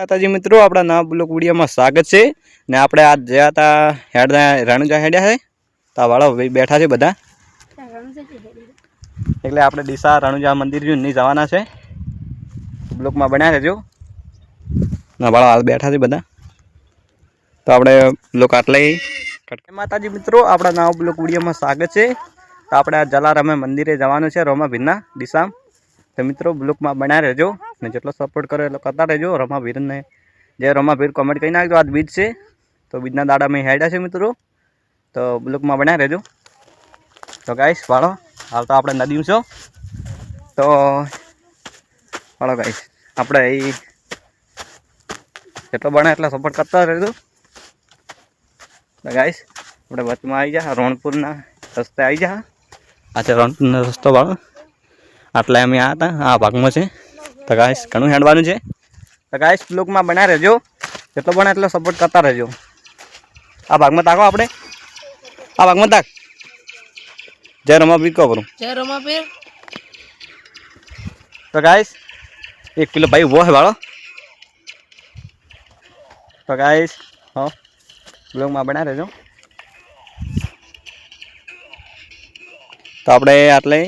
માતાજી મિત્રો, આપણા નવા બ્લોક વિડીયોમાં સ્વાગત છે. ને આપણે આજ જ્યાં હતા હેડ રણુજા હેડ્યા છે. તો વાળા બેઠા છે બધા. એટલે આપણે ડીસા રણુજા મંદિર નહીં જવાના છે. બ્લોકમાં બન્યા રહેજો. ના વાળા હાલ બેઠા છે બધા. તો આપણે બ્લોક આટલે માતાજી મિત્રો, આપણા નવા બ્લોક વિડીયોમાં સ્વાગત છે. તો આપણે આ જલારામે મંદિરે જવાનું છે રોમા ભીના ડીસામાં. તો મિત્રો બ્લોકમાં બન્યા રહેજો. ને જેટલો સપોર્ટ કરો એટલો કરતા રહેજો. રમાભીરને જે રમાભીર કોમેન્ટ કરી નાખજો આજ બીજ છે. તો બીજના દાડા મેં હેડ્યા છે મિત્રો. તો બ્લોકમાં બન્યા રહેજો. તો ગાઈશ વાળો, હાલ તો આપણે નદીમ છો. તો વાળો ગાઈશ આપણે એ જેટલો બને એટલો સપોર્ટ કરતા રહેજો. તો ગાઈશ આપણે વચમાં આવી જા, રોણપુરના રસ્તે આવી જા. આ છે રોણપુરનો રસ્તો વાળો. આટલા અમે આ હતા, આ ભાગમાં છે. તો ગાઈશ ઘણું હેડવાનું છે. તો ગાઈશ બ્લોગમાં બના રહેજો. જેટલો બને એટલો સપોર્ટ કરતા રહેજો. આ ભાગમાં તાકો આપણે. આ ભાગમાં તાક. જય રમા બી કહો કરું જય રમાપીર તો ગાઈશ એક કિલો ભાઈ ઊભો હે વાળો. તો ગાઈશ હો બ્લોગમાં બના રહેજો. તો આપણે આટલે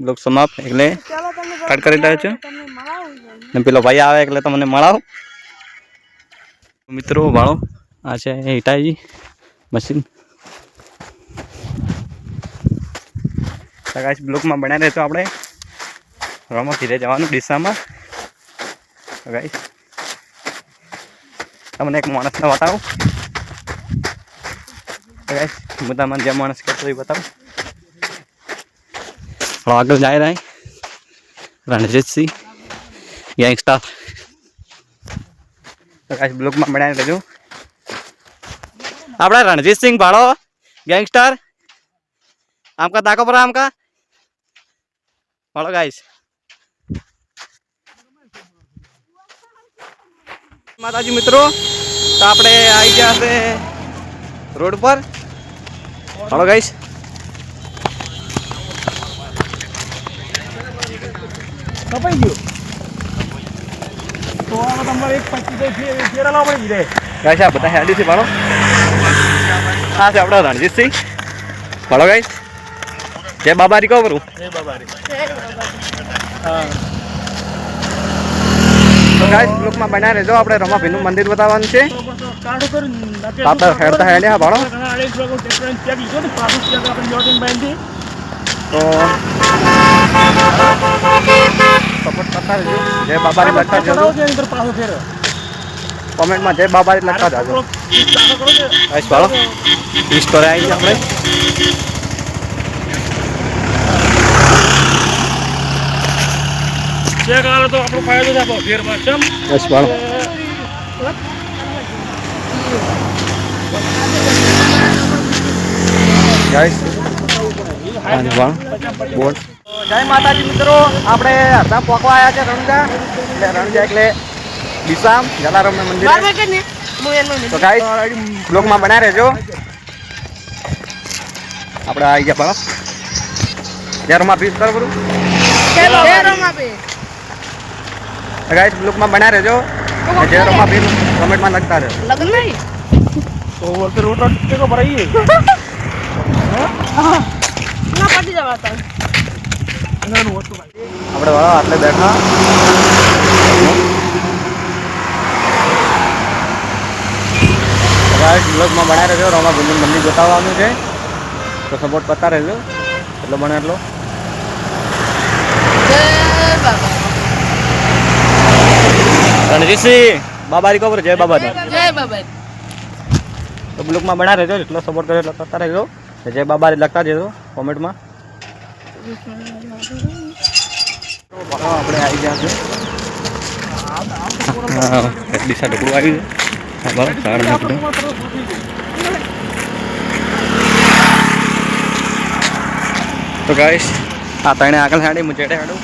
બ્લોગ સમાપ્ત. એટલે કટ કરી રહ્યા છું ને પેલો ભાઈ આવે એટલે તમને મળાવો. મિત્રો ભાણો આ છે હિટાજી મશીન ગાઈસ બ્લોકમાં બન્યા રહેતો આપણે. રમો ધીરે જવાનું ડીસામાં ગાઈસ તમને એક માણસને બતાવું. ગાઈસ હું તમને જે માણસ કહેતો એ બતાવું. આગળ જાય રહે રણજીતસિંહ. ગેંગસ્ટર તો ગાઈસ બ્લોકમાં બન્યા રહેજો આપણા રણજીતસિંહ ભાડો ગેંગસ્ટર. આમકા દાખો પર આમકા ભાડો ગાઈસ માતાજી મિત્રો તો આપણે આવી ગયા છે રોડ પર. હાલો ગાઈસ કપાઈ ગયું. તો આમાં તમારે એક પચીસ ફેરા પડી જાય ગાઈસ આ બધા હેડી છે ભાડો આ છે આપણા રણજીતસિંહ. ગાઈસ જય બાબારી કરું એ બાબા રે તો ગાઈસ બ્લોકમાં બન્યા રહેજો. આપણે રમાભીનું મંદિર બતાવવાનું છે. કાઢો કરી. આપણે હેડતા ભાડો ઘણા અઢીસ વાગે ટેક્ટર ચેક લીધો ને પાછું ચેક આપણે જોટીને બાંધી તો સપોર્ટ કરતા રહેજો જય બાબારી લખતા જજો. કોમેન્ટમાં જય બાબારી લખતા જાજો. ભાડો ઈ સ્ટોરે આવી આપણે. ચેક આવે તો આપણો ફાયદો થાય ફેરમાં ચમ ગાઈસ જય માતાજી મિત્રો. આપણે અડધા પોકવા આવ્યા છે રણજા. એટલે રણજા એટલે દિશામ જલારામ મંદિર. તો ગાઈ બ્લોગમાં બના રહેજો. આપણે આવી ગયા ભાડો જ્યારમાં પીસ કરો બરું ગાઈ બ્લોગમાં બના રહેજો. જય રમા કમેન્ટમાં લખતા રહેજો. લગ્ન નહીં. તો વખતે રોટો ભરાઈએ ના પાટી જવા આપણે વાળા આટલે બેઠા. ગાઈસ બ્લોગમાં બનાવી રહ્યો રમા ગુંજન મંદિર બતાવવાનું છે. તો સપોર્ટ કરતા રહેજો. એટલો બને એટલો. રણજીતસિંહ બાબારી કહો જય બાબાજી જય બાબા તો બ્લોગમાં બના રહેજો એટલો સપોર્ટ કર્યો એટલો કરતા રહેજો. જય બાબારી લખતા જજો કોમેન્ટમાં આપણે આવી ગયા છે દિશા ઢોકળું આવી છે બરાબર સારું દો. તો ગાઈશ આ તણે આગળ સાડી મુજેડે હાડું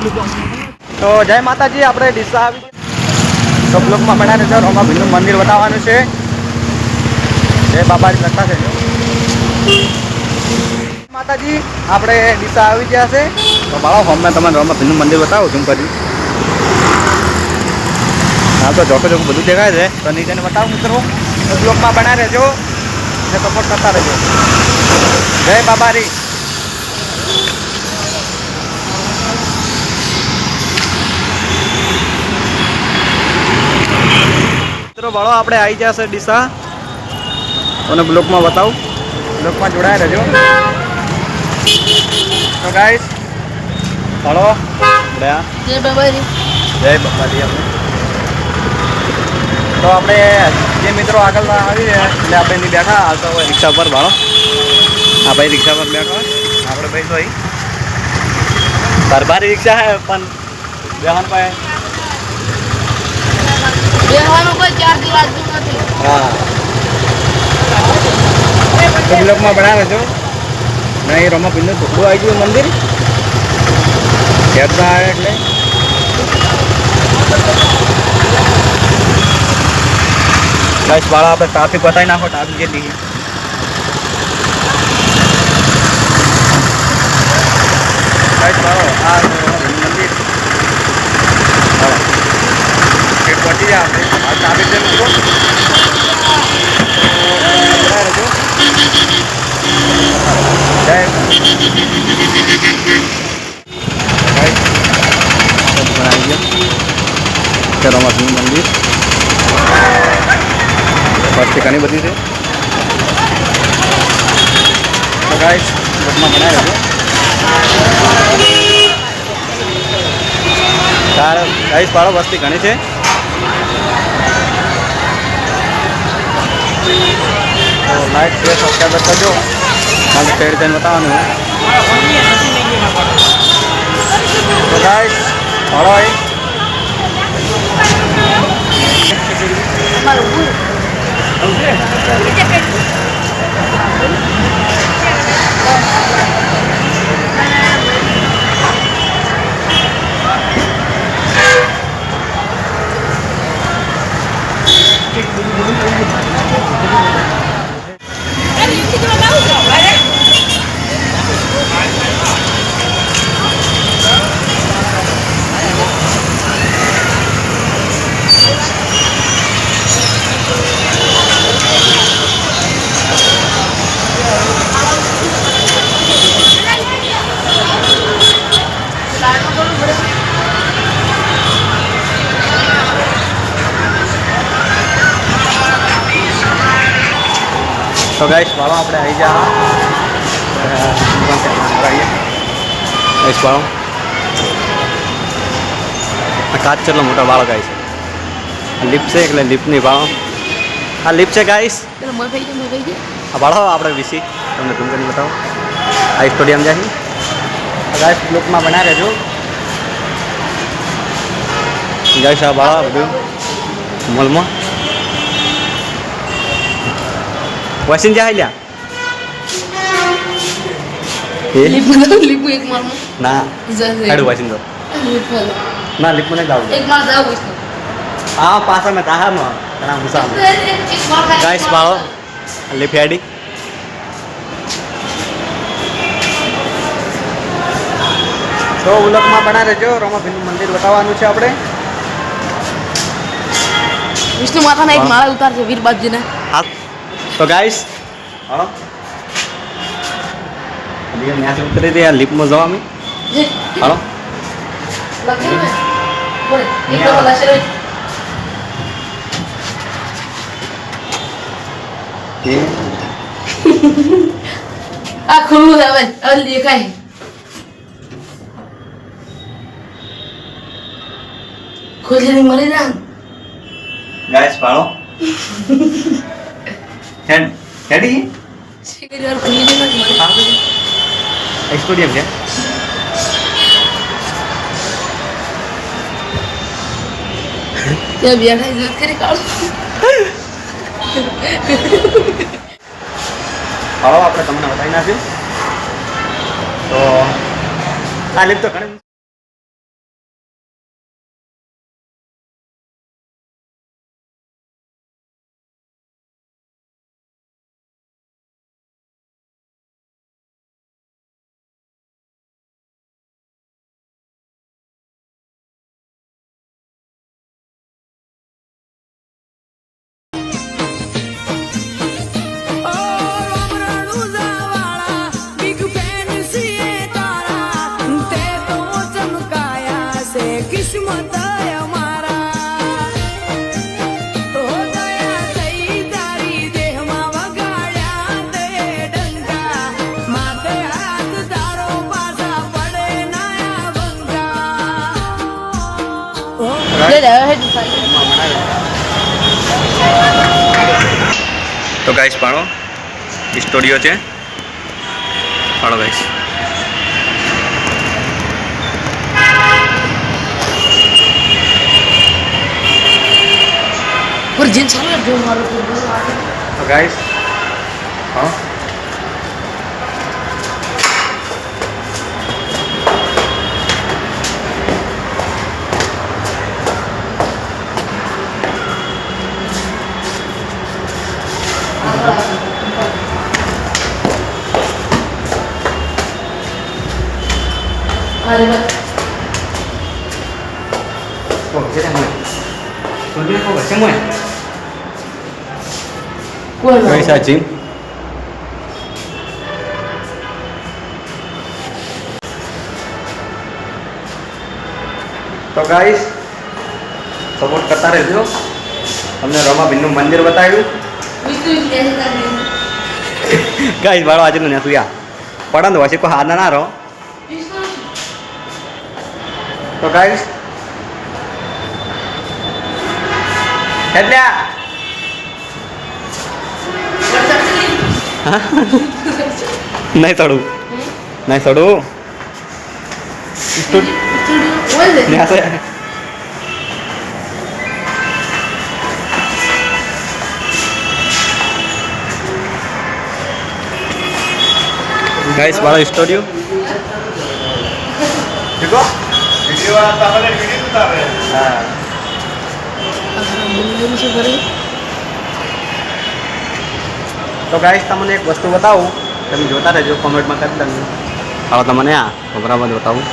તો જય માતાજી, આપણે ડીસા આવી તો બ્લોકમાં બનાવે છે રોમા ભીનું મંદિર બતાવવાનું છે. જય બાબાની લખતા છે. માતાજી, આપણે ડીસા આવી ગયા છે. તો બાળો, હોમ, મેં તમને રોમા ભીનું મંદિર બતાવું છું કરી હા તો ચોખ્ખું ચોખ્ખું બધું દેખાય છે. તો નીચેને બતાવું મિત્રો. બ્લોકમાં બનાવી રહેજો ને સપોર્ટ કરતા રહેજો. જય બાબારી બાળો આપણે આવી જશે છે ડીસા. અને બ્લોકમાં બતાવું. બ્લોકમાં જોડાયા રહેજો. તો ગાઈસ બાળો જય બાબારી જય બાપાજી તો આપણે જે મિત્રો આગળ આવી રહ્યા એટલે આપણે એની બેઠા હાલતા હોય રિક્ષા પર ભાડો આ ભાઈ રિક્ષા પર બેઠો આપણે ભાઈ તો અહીં. સરકારી રિક્ષા હે પણ બેહન પાસે બેહવાનું કોઈ ચાર દિવસ નથી. હા. તો બ્લોકમાં બનાવે છો નહીં રમા પિંડ ટુકડું આવી ગયું મંદિર. ઘેરતા આવે એટલે. બસ વાળા આપણે ટ્રાફિક બતાવી નાખો ટ્રાફિક જેટલી બસ વાળો, આ મંદિર. હા. ગેટ પહોંચી જાય આપણે આ ટ્રાફિક છે મિત્રો રમાતનું મંદિર વસ્તી ઘણી બધી છે તો ગાઈસ બસમાં બનાવી રહેજો તાર ગાઈસ પાડો વસ્તી ઘણી છે તો લાઈક શેર સબસ્ક્રાઈબ કરજો. મારે કઈ રીતે બતાવવાનું તો ગાઈસ ફોલો અહીં. તો ગાઈસ વાળો આપણે આવી જા ગાઈસ વાળો. આ કાચ કેટલો મોટો વાળો ગાઈસ લિફ્ટ છે એટલે લિફ્ટની વાળો. આ લિફ્ટ છે છે છે આ ભાડો આપણે વિસી. તમને ઝૂમ કરીને બતાવો. આ સ્ટોડિયમ જાય ગાઈસ લુકમાં બના રહેજો. ગાઈશ આ ભાડો બધું મોલમાં વસીન જાય લ્યા. એ લાવ, લીંબુ એક મારનું. ના. હેડું વસીન તો. ના લિપ મને જાવ એક માર જાવ પાછા મેં તાહા નો ઘણા મુસા એક- એક ગાઈસ લિપ હેડી. તો ઉલકમાં બના રહેજો. રમાભીનું મંદિર બતાવવાનું છે આપણે. વિષ્ણુ માતાના એક માળા ઉતારશે વીરબાજીને હા. તો ગાઈસ હાલો અભી हम यहाँ से उतरे थे यार लिप में जाओ हमें જે हालो લખ્યું ને બોલ એક તો લશે રે ये આ ખુલ્લું છે હવે હવે દેખાય ખુલ્લી મરી જા गाइस पालो ಹೇಳಿ ಎಕ್ಸ್ಪೋಡಿಯಂಗೆ આપણે તમને બતાવી નાખ્યું તો આ લીધો ઘણી પાડો સ્ટુડિયો છે પાડો ગાઈસ પર જીન્સ આવે જો મારો તો બહુ આવે. તો ગાઈસ હા તમારી સાચી સપોર્ટ કરતા રહેજો. અમને રમાભીનનું મંદિર બતાવ્યું. ગાઈસ વાળો આજે નથી સુયા પડંદ હોય છે કોઈ હાના ના રહો. તો ગાઈસ એટલે નહીં ચડું નહીં ચડું બોલ દે. ત્યાં છે ગાઈસ વાળો સ્ટુડિયો દેખો હા બોલ શું કરે તો ગાઈસ તમને એક વસ્તુ બતાવું. તમે જોતા રહેજો કોમેન્ટમાં કરી તમને હવે તમને આ પ્રોગ્રામમાં બતાવું.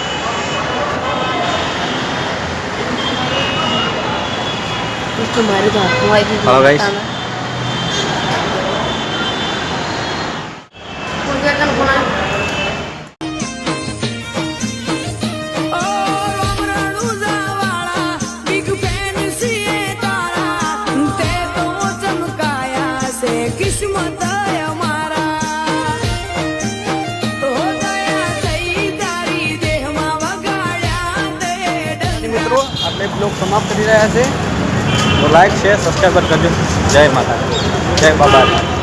હવે મારે બ્લોગ સમાપ્ત કરી રહ્યા છે. તો લાઈક શેર સબસ્ક્રાઈબર કરજો. જય માતા જય બાબા